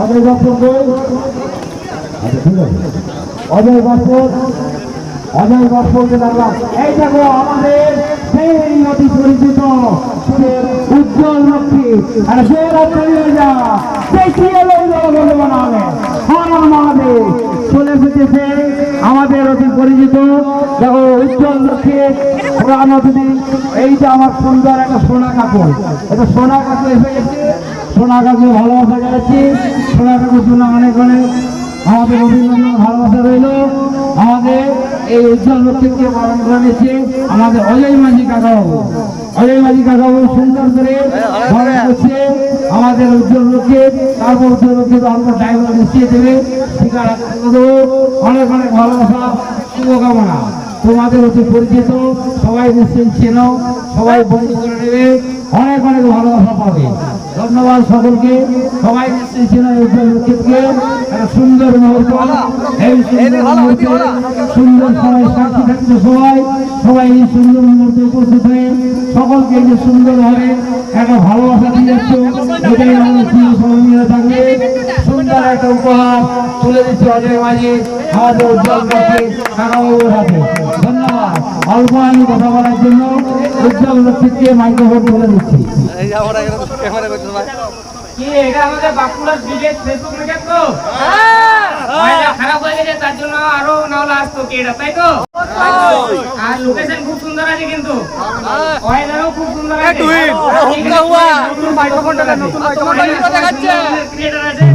অজয় কই? আচ্ছা অজয় দপ্তর অজয় দপ্তরকে ডাকলাম এই দেখো, আমাদের সেই অতি পরিচিত উজ্জ্বল লক্ষ্মী আর সে হয়ে যা। দেখিয়ে বলে বানাবে হর মহাদেব চলে এসেছে আমাদের অতি পরিচিত। দেখো, উজ্জ্বল লক্ষ্মী এইটা আমার সুন্দর একটা সোনা কাপড়। এটা সোনা কাপড় এসে গেছে। সোনা কাকুর ভালোবাসা জানাচ্ছি। সোনা কাকুর জন্য অনেক অনেক আমাদের অভিনন্দন, ভালোবাসা রইল। আমাদের এই উজ্জ্বল লক্ষ্মীকে পালন করে নিচ্ছে আমাদের অজয় মাঝি কাকাবাবু অজয় মাঝি কাকাবাবু সুন্দর করে পালন করছে আমাদের উজ্জ্বল লক্ষ্মী তারপর উজ্জ্বল লক্ষ্মী অল্প ড্রাইভার মিশিয়ে দেবে। ঠিকানা দেবো অনেক অনেক ভালোবাসা, শুভকামনা। তোমাদের অতি পরিচিত, সবাই নিশ্চয়ই চেনো, সবাই বন্ধু করে নেবে, অনেক অনেক ভালোবাসা পাবে। ধন্যবাদ সকলকে, সবাই নিশ্চয়ই চেনো একটা সুন্দর মুহূর্ত সুন্দর সবাই সাক্ষী থাকছে সবাই সবাই এই সুন্দর মুহূর্তে উপস্থিত হয়ে সকলকে যে সুন্দরভাবে একটা ভালোবাসা দিয়ে যাচ্ছ, এটাই আমাদের প্রিয় মিলে থাকবে। সুন্দর একটা উপহার তুলে দিচ্ছে অজয় মাঝি, আমাদের উজ্জ্বল লক্ষ্মী, কাকাবাবুর হাতে। ধন্যবাদ। অল্প আমি কথা বলার জন্য উজ্জ্বল লক্ষ্মীকে মাইক্রোফোন তুলে দিচ্ছি। কি এটা আমাদের বাঁকুড়ার বিলেজ ফেসবুক লিখে তো? খারাপ হয়ে গেছে তার জন্য আরও নাওলা আসতো কি এটা তাই তো? আর লোকেশন খুব সুন্দর আছে কিন্তু। ওয়েদারও খুব সুন্দর আছে। নতুন মাইক্রোফোনটা নতুন মাইক্রোফোনটা দেখাচ্ছে। ক্রিয়েটর আছে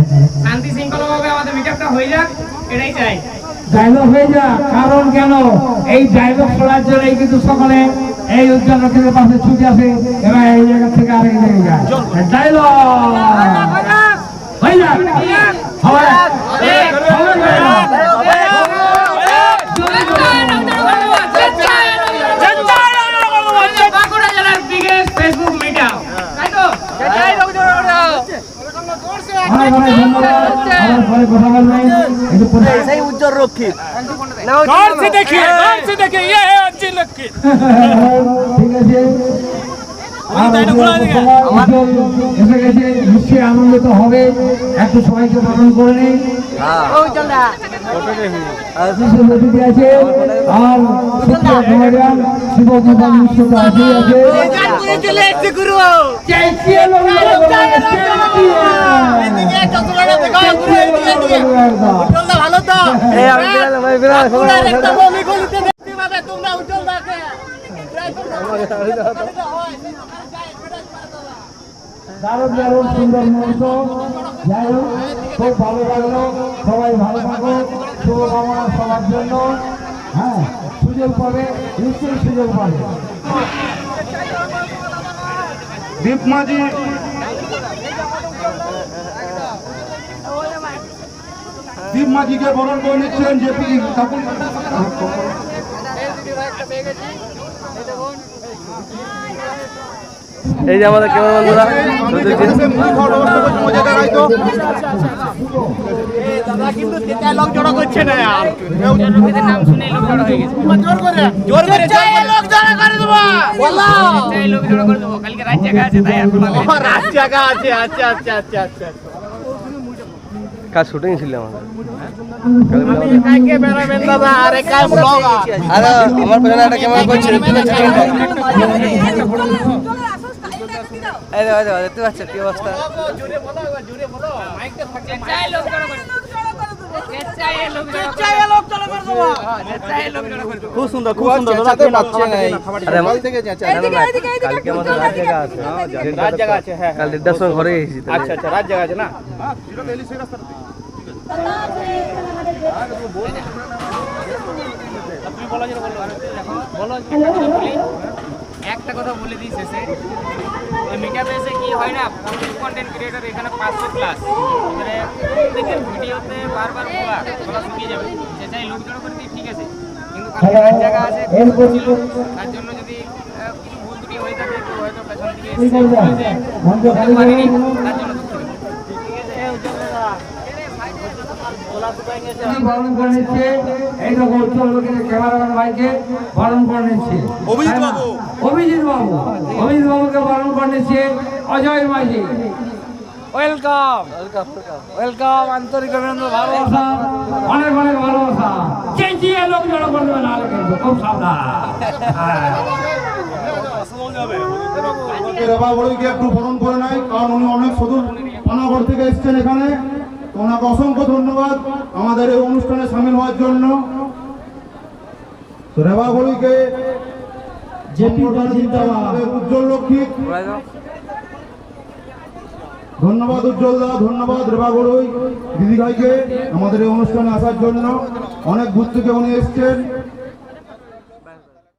এটাই চাই ডায়লগ হয়ে যা কারণ কেন এই ডায়লগ শোনার জন্যই কিন্তু সকলে এই উজ্জ্বল লক্ষ্মীদের পাশে ছুটে আসে এবার এই জায়গা থেকে আরেক জায়গায় যায় ডায়লগ হয়ে তো অনেক অনেক ধন্যবাদ পরে আনন্দিত হবে এত সবাইকে বরণ করে নেই আছে আর শিবকোপাল নিশ্চিত আছে দারুণ দারুণ সুন্দর মুহূর্ত যাই হোক খুব ভালো লাগল সবাই ভালো থাকো শুভকামনা সবার জন্য হ্যাঁ সুযোগ পাবে নিশ্চয়ই সুযোগ পাবে দীপ মাঝি দীপ মাঝিকে বরণ করে নিচ্ছেন জেপি এই যে আমাদের কেমন বন্ধুরা লোক জড়ো করছে না আর। নাম শুনে লোক জড়ো হয়ে গেছে। জোর করে। জোর করে লোক জড়ো করে দেবো। বলো। লোক জড়ো করে দেবো। কালকে রাত জায়গা আছে তাই এখন রাত জায়গা আছে। আচ্ছা আচ্ছা আচ্ছা আচ্ছা। কাজ শুটিং ছিল আমাদের। আরে আমার পেছনে একটা ক্যামেরা করছে? এই দেখো, দেখো, দেখতে পাচ্ছ কি অবস্থা? দেবো। খুব সুন্দর খুব সুন্দর কালকে আমাদের রাত জায়গা আছে রাত জায়গা আছে। হ্যাঁ কাল দেড়টার সময় ঘরে গেছি আচ্ছা আচ্ছা রাত জায়গা আছে না? একটা কথা বলে দিই শেষে। এই মিটআপে এসে কি হয় না প্রচুর কন্টেন্ট ক্রিয়েটর এখানে পাঁচশো প্লাস এবারে প্রত্যেকের ভিডিওতে বারবার বলা গলা শুকিয়ে যাবে। সে চাই লোক জড়ো করে দিই ঠিক আছে। কিন্তু কালকে জায়গা আছে ছিল তার জন্য যদি কিছু ভুল ত্রুটি হয়ে থাকে হয়তো পেছন দিকে এসে করে নিচ্ছে এই তো উজ্জ্বল লোকের ক্যামেরাম্যান ভাইকে পালন করে নিচ্ছে অভিজিৎ বাবু অভিজিৎ বাবু অভিজিৎ বাবুকে করে নিচ্ছে অজয় মাঝি ওয়েলকাম ওয়েলকাম আন্তরিক ভালোবাসা অনেক অনেক ভালোবাসা চেঁচিয়ে লোক জড়ো করবে না কিন্তু খুব সাবধান। রেবা বড়ইকে একটু বরণ করে কারণ উনি অনেক সুদূর পানাগড় থেকে এসেছেন এখানে তো ওনাকে অসংখ্য ধন্যবাদ আমাদের এই অনুষ্ঠানে সামিল হওয়ার জন্য। তো রেবা বড়ইকে জেপি দা জিন্দাবাদ আমাদের উজ্জ্বল লক্ষ্মী। ধন্যবাদ উজ্জ্বল দা ধন্যবাদ রেবা দিদিভাইকে দিদি ভাইকে আমাদের এই অনুষ্ঠানে আসার জন্য। অনেক দূর থেকে উনি এসছেন।